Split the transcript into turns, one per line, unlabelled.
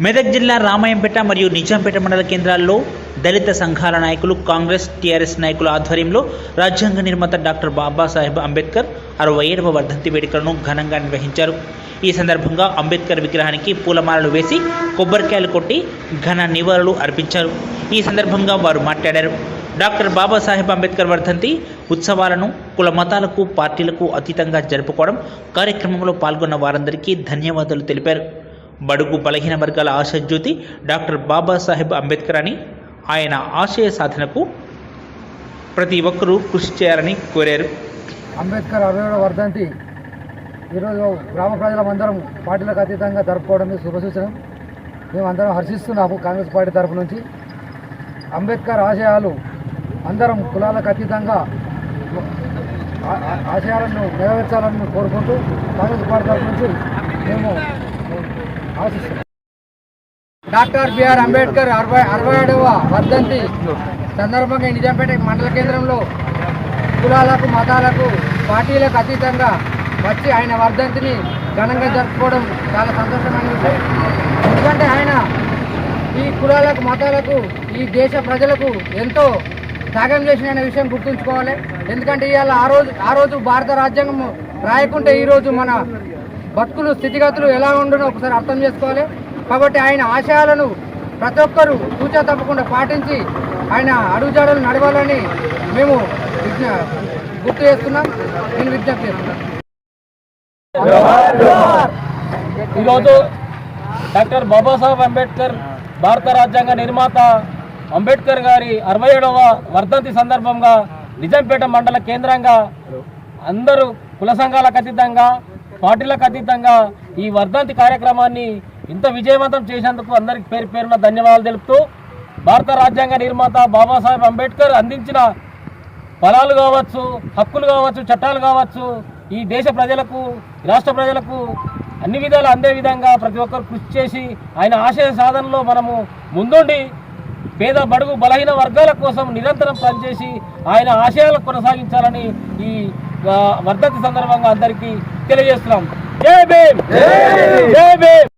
మెదక్ జిల్లా రామాయంపేట మరియు నిజాంపేట మండల కేంద్రాల్లో దళిత సంఘాల నాయకులు కాంగ్రెస్ టీఆర్ఎస్ నాయకుల ఆధ్వర్యంలో రాజ్యాంగ నిర్మాత డాక్టర్ బాబాసాహెబ్ అంబేద్కర్ అరవై ఏడవ వర్ధంతి వేడుకలను ఘనంగా నిర్వహించారు. ఈ సందర్భంగా అంబేద్కర్ విగ్రహానికి పూలమాలలు వేసి కొబ్బరికాయలు కొట్టి ఘన నివాళులు అర్పించారు. ఈ సందర్భంగా వారు మాట్లాడారు. డాక్టర్ బాబాసాహెబ్ అంబేద్కర్ వర్ధంతి ఉత్సవాలను కుల మతాలకు పార్టీలకు అతీతంగా జరుపుకోవడం కార్యక్రమంలో పాల్గొన్న వారందరికీ ధన్యవాదాలు తెలిపారు. బడుగు బలహీన వర్గాల ఆశాజ్యోతి డాక్టర్ బాబాసాహెబ్ అంబేద్కర్ అని ఆయన ఆశయ సాధనకు ప్రతి ఒక్కరూ కృషి చేయాలని కోరారు.
అంబేద్కర్ అరవై వర్ధంతి ఈరోజు గ్రామ ప్రజలందరం పార్టీలకు అతీతంగా జరుపుకోవడం శుభసూచనం మేము అందరం హర్షిస్తున్నాము కాంగ్రెస్ పార్టీ తరఫు నుంచి. అంబేద్కర్ ఆశయాలు అందరం కులాలకు అతీతంగా ఆశయాలను నెరవేర్చాలని కోరుకుంటూ కాంగ్రెస్ పార్టీ తరఫు నుంచి మేము డాక్టర్ బిఆర్ అంబేద్కర్ అరవై అరవై ఏడవ వర్ధంతి సందర్భంగా నిజాంపేట మండల కేంద్రంలో కులాలకు మతాలకు పార్టీలకు అతీతంగా వచ్చి ఆయన వర్ధంతిని ఘనంగా జరుపుకోవడం చాలా సంతోషమైన విషయం. ఎందుకంటే ఆయన ఈ కులాలకు మతాలకు ఈ దేశ ప్రజలకు ఎంతో త్యాగం చేసిన విషయం గుర్తుంచుకోవాలి. ఎందుకంటే ఇవాళ ఆ రోజు ఆ రోజు భారత రాజ్యాంగం రాయకుంటే ఈరోజు మన బతుకులు స్థితిగతులు ఎలా ఉండనో ఒకసారి అర్థం చేసుకోవాలి. కాబట్టి ఆయన ఆశయాలను ప్రతి ఒక్కరూ తూచా తప్పకుండా పాటించి ఆయన అడుగుజాడలు నడవాలని మేము విజ్ఞ గుర్తు చేస్తున్నాం. నేను విజ్ఞప్తి చేస్తున్నాం
ఈరోజు డాక్టర్ బాబాసాహెబ్ అంబేద్కర్ భారత రాజ్యాంగ నిర్మాత అంబేద్కర్ గారి అరవై ఏడవ వర్ధంతి సందర్భంగా నిజాంపేట మండల కేంద్రంగా అందరూ కుల సంఘాలకు అతీతంగా పార్టీలకు అతీతంగా ఈ వర్ధంతి కార్యక్రమాన్ని ఇంత విజయవంతం చేసినందుకు అందరికి పేరు పేరున ధన్యవాదాలు తెలుపుతూ భారత రాజ్యాంగ నిర్మాత బాబాసాహెబ్ అంబేద్కర్ అందించిన ఫలాలు కావచ్చు హక్కులు కావచ్చు చట్టాలు కావచ్చు ఈ దేశ ప్రజలకు రాష్ట్ర ప్రజలకు అన్ని విధాలు అందే విధంగా ప్రతి ఒక్కరు కృషి చేసి ఆయన ఆశయ సాధనలో మనము ముందుండి పేద బడుగు బలహీన వర్గాల కోసం నిరంతరం పనిచేసి ఆయన ఆశయాలు కొనసాగించాలని ఈ వర్ధంతి సందర్భంగా అందరికీ తెలియజేస్తున్నాం. జై భీమ్! జై భీమ్!